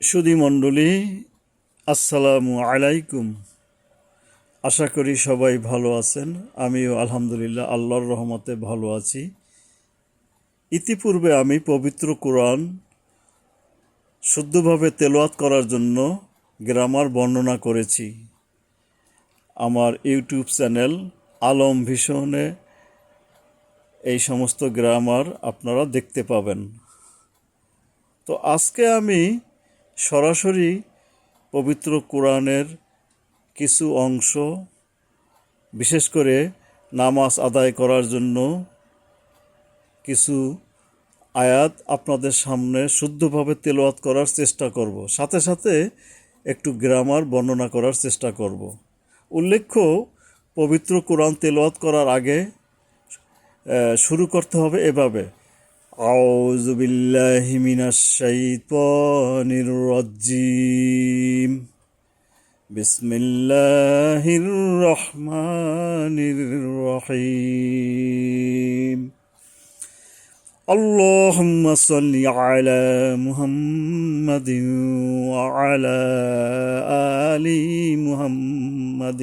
সুধী মণ্ডলী, আসসালামু আলাইকুম। আশা করি সবাই ভালো আছেন। আমিও আলহামদুলিল্লাহ আল্লাহর রহমতে ভালো আছি। ইতিপূর্বে আমি পবিত্র কোরআন শুদ্ধভাবে তেলাওয়াত করার জন্য গ্রামার বর্ণনা করেছি। আমার ইউটিউব চ্যানেল আলম ভীষণে এই সমস্ত গ্রামার আপনারা দেখতে পাবেন। তো আজকে আমি সরাসরি পবিত্র কোরআনের কিছু অংশ, বিশেষ করে নামাজ আদায় করার জন্য কিছু আয়াত আপনাদের সামনে শুদ্ধভাবে তেলাওয়াত করার চেষ্টা করব। সাথে সাথে একটু গ্রামার বর্ণনা করার চেষ্টা করব। উল্লেখ্য, পবিত্র কোরআন তেলাওয়াত করার আগে শুরু করতে হবে এভাবে। أعوذ بالله من الشيطان الرجيم. بسم الله الرحمن الرحيم. اللهم صل على محمد وعلى آل محمد.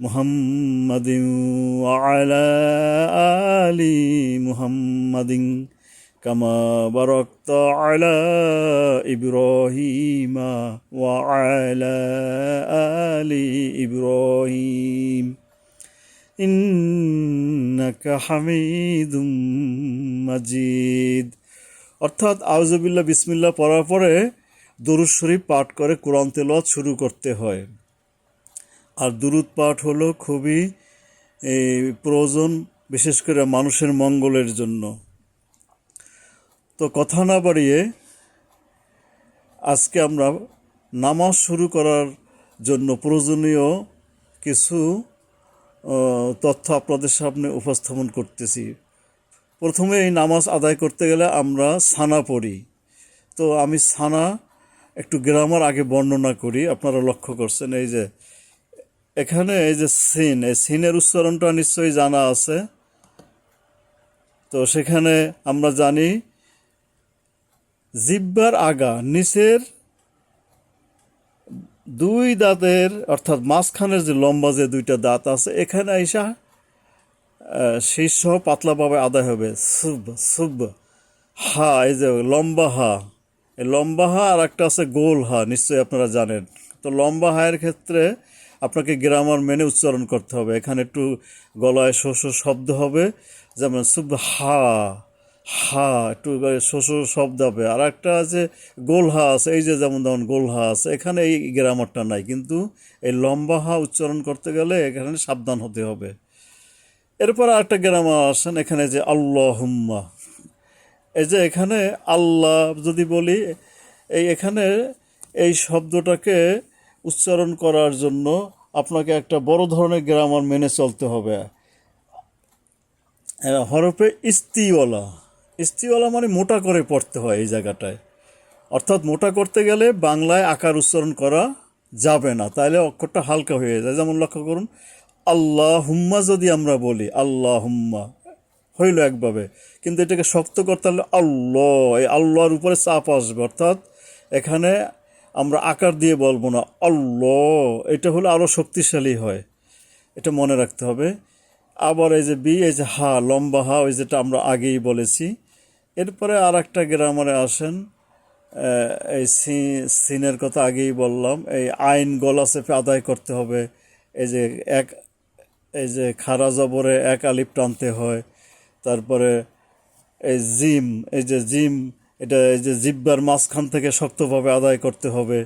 محمد وعلى آل محمد كما باركت على إبراهيم وعلى آل إبراهيم إنك حميد مجيد অর্থাৎ আউজবিল্লা বিসমিল্লা পড়ার পরে দরুদ শরীফ পাঠ করে কোরআন তেলাওয়াত শুরু করতে হয় আর দুরুদ পাঠ হলো খুবই এই, প্রয়োজন বিশেষ করে মানুষের মঙ্গলের জন্য। তো কথা না বাড়িয়ে আজকে আমরা নামাজ শুরু করার জন্য প্রয়োজনীয় কিছু তথ্য আপনাদের সামনে উপস্থাপন করতেছি। প্রথমে এই নামাজ আদায় করতে গেলে আমরা সানা পড়ি। তো আমি সানা একটু গ্রামার আগে বর্ণনা করি আপনারা লক্ষ্য করছেন এই যে এখানে এই যে সিন, এই সিনের উচ্চারণটা নিশ্চয়ই জানা আছে। তো সেখানে আমরা জানি, জিব্বার আগা, নিচের দুই দাঁতের, অর্থাৎ মাঝখানের যে লম্বা যে দুইটা দাঁত আছে, এখানে আইসা শীর্ষ পাতলাভাবে আদায় হবে। সুব সুব, হা, এই যে লম্বা হা। এই লম্বা হা আর একটা আছে গোল হা, নিশ্চয়ই আপনারা জানেন। তো লম্বা হায়ের ক্ষেত্রে আপনাকে গ্রামার মেনে উচ্চারণ করতে হবে। এখানে একটু গলায় শোষ শব্দ হবে, যেমন সুব হা হা একটু শোষ শব্দ হবে। আর একটা আছে গোল হা আছে এই যে যেমন যেমন গোল হা আছে এখানে এই গ্রামারটা নাই, কিন্তু এই লম্বা হা উচ্চারণ করতে গেলে এখানে সাবধান হতে হবে। এরপর আরেকটা গ্রামার আসেন, এখানে যে আল্লাহ হুম্মা এই যে এখানে আল্লাহ যদি বলি, এই এখানে এই শব্দটাকে উচ্চারণ করার জন্য আপনাকে একটা বড় ধরনের গ্রামার মেনে চলতে হবে। হরফে ইস্তিওয়ালা। ইস্তিওয়ালা মানে মোটা করে পড়তে হয় এই জায়গাটায়। অর্থাৎ মোটা করতে গেলে বাংলায় আকার উচ্চারণ করা যাবে না তাহলে অক্ষরটা হালকা হয়ে যায়। যেমন লক্ষ্য করুন আল্লাহ হুম্মা যদি আমরা বলি আল্লাহ হুম্মা হইল একভাবে। কিন্তু এটাকে শক্ত করতে হলে আল্লাহ, এই আল্লাহর উপরে চাপ আসবে। অর্থাৎ এখানে আমরা আকার দিয়ে বলব না, আল্লাহ, এটা হলে আরও শক্তিশালী হয়। এটা মনে রাখতে হবে। আবার এই যে বি, এই যে হা, লম্বা হা, ওই যেটা আমরা আগেই বলেছি। এরপরে আর একটা গ্রামারে আসেন। এই সি, সিনের কথা আগেই বললাম। এই আইন গলা চেপে আদায় করতে হবে। এই যে এক, এই যে খারা জবরে এক আলিপ টানতে হয়। তারপরে এই জিম, এই যে জিম এটা এই যে জিব্বার মাঝখান থেকে শক্তভাবে আদায় করতে হবে।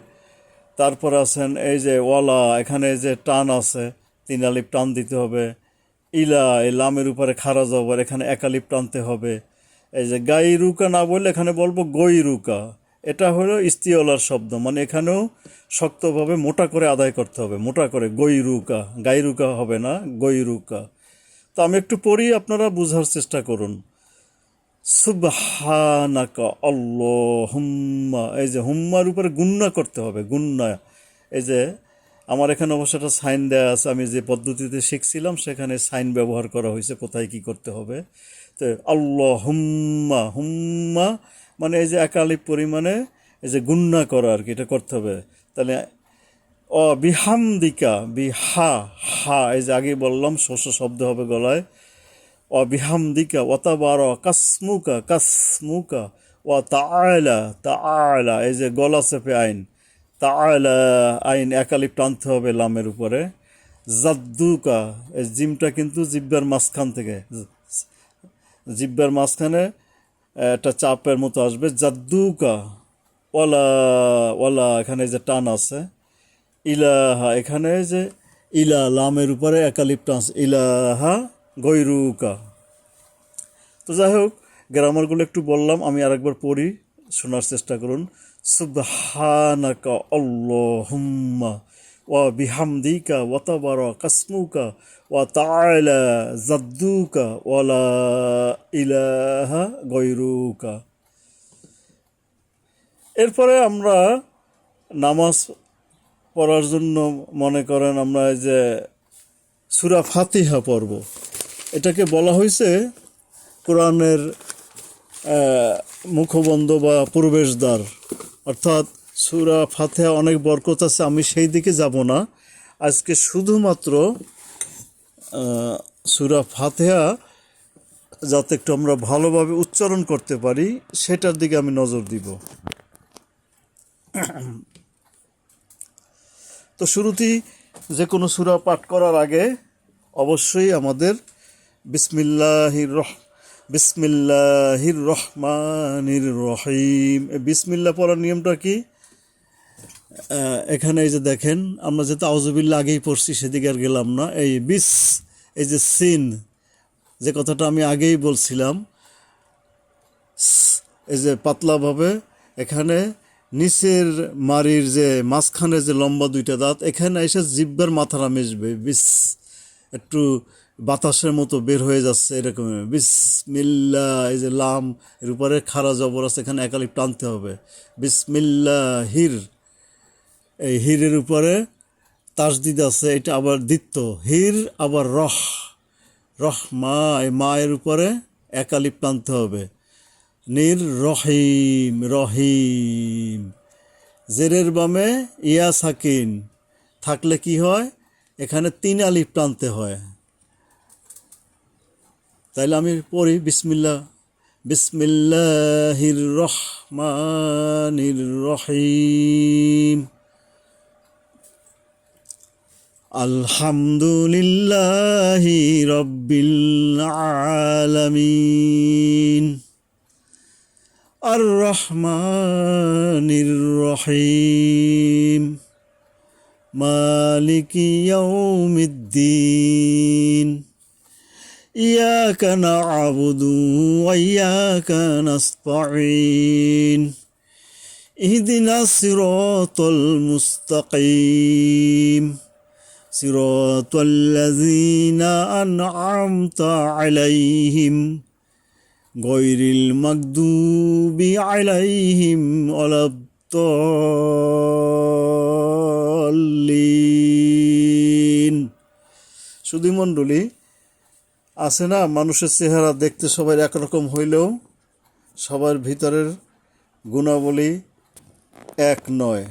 তারপর আছেন এই যে ওয়ালা, এখানে যে টান আছে, তিন আলিপ টান দিতে হবে। ইলা, এই লামের উপরে খারা জবর, এখানে এক আলিপ টানতে হবে। এই যে গাই রুকা না বললে এখানে বলব গই রুকা। এটা হলো ইস্তিওয়ালার শব্দ মানে এখানেও শক্তভাবে মোটা করে আদায় করতে হবে, মোটা করে গই রুকা। গাই রুকা হবে না, গই রুকা। তো আমি একটু পড়ি আপনারা বোঝার চেষ্টা করুন। সুবহানাকা আল্লাহুম্মা। এই যে হুম্মার উপরে গুন্না করতে হবে, গুন্না। এই যে আমার এখানে অবশ্য একটা সাইন দেওয়া আছে, আমি যে পদ্ধতিতে শিখছিলাম সেখানে সাইন ব্যবহার করা হয়েছে, কোথায় কি করতে হবে। তো আল্লাহ হুম্মা হুম্মা মানে এই যে একালিপ পরিমাণে এই যে গুন্না করা আর কি, এটা করতে হবে। তাহলে অ বিহামদিকা, বিহা, হা, এই যে আগে বললাম শস্য শব্দ হবে গলায়। অবিহামদিকা ওয়াতাবার কাসমুকা কাসমুকা ও তাআলা তাআলা এই যে গলা চেপে আইন। তাআলা আইন একালিপ টানতে হবে লামের উপরে। জাদ্দুকা, এই জিমটা কিন্তু জিব্বার মাঝখান থেকে। জিব্বার মাঝখানে একটা চাপের মতো আসবে। জাদ্দুকা, ওয়ালা ওয়ালা, এখানে যে টান আছে। ইলাহা, এখানে যে ইলা, লামের উপরে একালিপ টান ইলাহা গৈরুকা। তো যাই হোক, গ্রামারগুলো একটু বললাম, আমি আরেকবার পড়ি, শোনার চেষ্টা করুন। সুবহানাকা আল্লাহুম্মা ওয়া বিহামদিকা ওয়া তাবারা কাসমুকা ওয়া তাআলা জাদ্দুকা ওয়া লা ইলাহা গৈরুকা। এরপরে আমরা নামাজ পড়ার জন্য মনে করেন আমরা যে সুরা ফাতিহা পড়ব। এটাকে বলা হয়েছে কোরআনের মুখবন্ধ বা প্রবেশদ্বার। অর্থাৎ সুরা ফাতিহা অনেক বরকত আছে, আমি সেই দিকে যাব না। আজকে শুধুমাত্র সুরা ফাতিহা যাতে একটু আমরা ভালোভাবে উচ্চারণ করতে পারি, সেটার দিকে আমি নজর দিব। তো শুরুতেই যে কোনো সূরা পাঠ করার আগে অবশ্যই আমাদের বিসমিল্লাহির রহ, বিসমিল্লাহির রহমানির রহিম। এই বিসমিল্লাহ পড়ার নিয়মটা কি? এখানে এই যে দেখেন, আমরা যেহেতু আউজুবিল্লা আগেই পড়ছি, সেদিকে আর গেলাম না। এই বিস, এই যে সিন, যে কথাটা আমি আগেই বলছিলাম, এই যে পাতলাভাবে, এখানে নিচের মারির যে মাঝখানে যে লম্বা দুইটা দাঁত, এখানে এসে জিব্বার মাথারা মিশবে, বিস। একটু বাতাসের মতো বের হয়ে যাচ্ছে এরকম। বিসমিল্লা, এই যে লাম, এর উপরে খারা জবর আছে, এখানে একালিপ টানতে হবে। বিসমিল্লা হির এই হিরের উপরে তাসদিদ আছে, এটা আবার দিত্য হির, আবার রহ। রহ মা, এই মায়ের উপরে একালিপ টানতে হবে। নির রহিম রহিম। জেরের বামে ইয়া সাকিন। থাকলে কি হয়? এখানে তিন আলিফ টানতে হয়। তাইলে আমি পড়ি বিসমিল্লা বিসমিল্লাহির রহমানির রহিম আলহামদুলিল্লাহি রবিলমিন আর রহমানির রহিম মালিকিয়মিদ্দিন إياك نعبد وإياك نستعين اهدنا الصراط المستقيم صراط الذين أنعمت عليهم غير المغضوب عليهم ولا الضالين শুধু মণ্ডলী আছে না মানুষের চেহারা দেখতে সবাই একরকম হইলেও সবার ভিতরের গুণাবলী এক নয়।